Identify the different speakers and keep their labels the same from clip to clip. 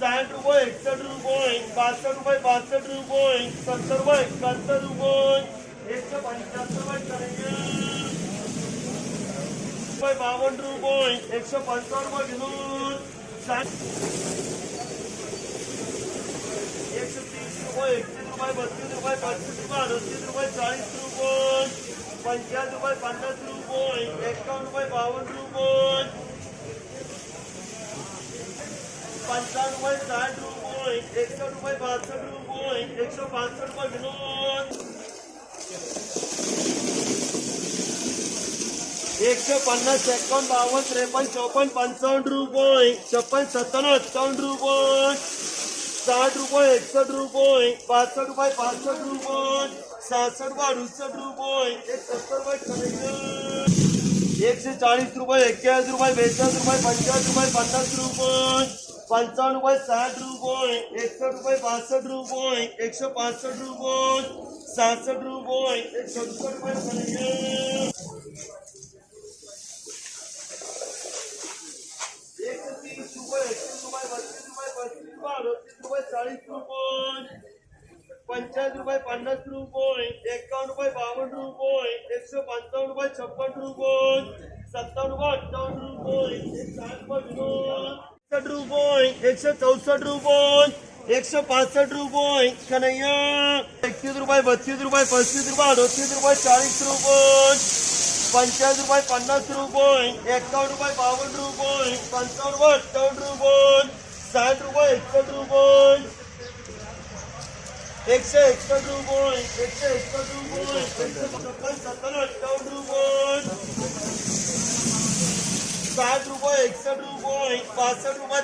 Speaker 1: साठ रुपये एकसष्ट रुपये बासष्ट रुपये बासष्ट रुपये, सत्तर रुपये एकाहत्तर रुपये पंच्याहत्तर रुपये करायचे. रुपये बावन्न रुपये, एकशे पंचावन्न रुपये घेऊन, साठ एकशे तीस रुपये, एकतीस रुपये, बत्तीस रुपये, पस्तीस रुपये, अडतीस रुपये, चाळीस रुपये पंचाळीस रुपये, पन्नास रुपये, एकावन्न रुपये बावन्न रुपये पंचावन्न रुपये साठ रुपये एकसष्ट रुपये बासष्ट रुपये एकशे पासष्ट रुपये विनोद एकशे पन्नास एकावन्न बावन्न त्रेपन्न चौपन्न पंचावन्न रुपये छप्पन सत्तावन्न अठ्ठावन्न रुपये साठ रुपये एकसष्ट रुपये पासष्ट रुपये पासष्ट रुपये सहासष्ट रुपये अडुसष्ट रुपये एक सत्तर रुपये करायचं. एकशे चाळीस रुपये एक्क्याऐंशी रुपये बेचाळीस रुपये पंचाळीस रुपये पन्नास रुपये पंचावन्न रुपये साठ रुपये एकसष्ट रुपये बासष्ट रुपये एकशे पासष्ट रुपये सहासष्ट रुपये एक सत्तर करायचं. एकशे तीस रुपये एकतीस रुपये बत्तीस रुपये पस्तीस रुपये अडतीस रुपये चाळीस पंचाळीस रुपये पन्नास रुपये एकावन्न रुपये बावन्न रुपये एकशे पंचावन्न रुपये छप्पन रुपये सत्तावन्न रुपये अठ्ठावन्न रुपये एक साठ रुपये विनोद एकसष्ट रुपये एकशे चौसष्ट रुपये एकशे पासष्ट रुपये कन्हैया एकतीस रुपये बत्तीस रुपये पस्तीस रुपये अडतीस रुपये चाळीस रुपये पंचाळीस रुपये पन्नास रुपये एकावन्न रुपये बावन्न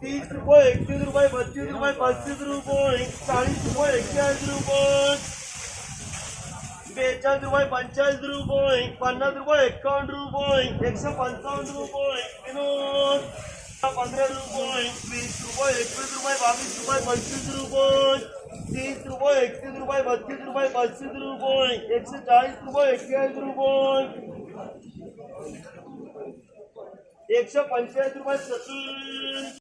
Speaker 1: तीस रुपये, एकतीस रुपये बत्तीस रुपये पस्तीस रुपये चाळीस रुपये एक्केचाळीस रुपये बेचाळीस रुपये पंचाळीस रुपये, पन्नास रुपये, एकावन्न रुपये, एकशे पंचावन्न रुपये विनोद पंधरा रुपये, वीस रुपये, एकवीस रुपये, बावीस रुपये पंचवीस रुपये, तीस रुपये, एकतीस रुपये, बत्तीस रुपये, पस्तीस रुपये, एकशे चाळीस रुपये, एक्केचाळीस रुपये, एकशे पंचेचाळीस रुपये, सत्तर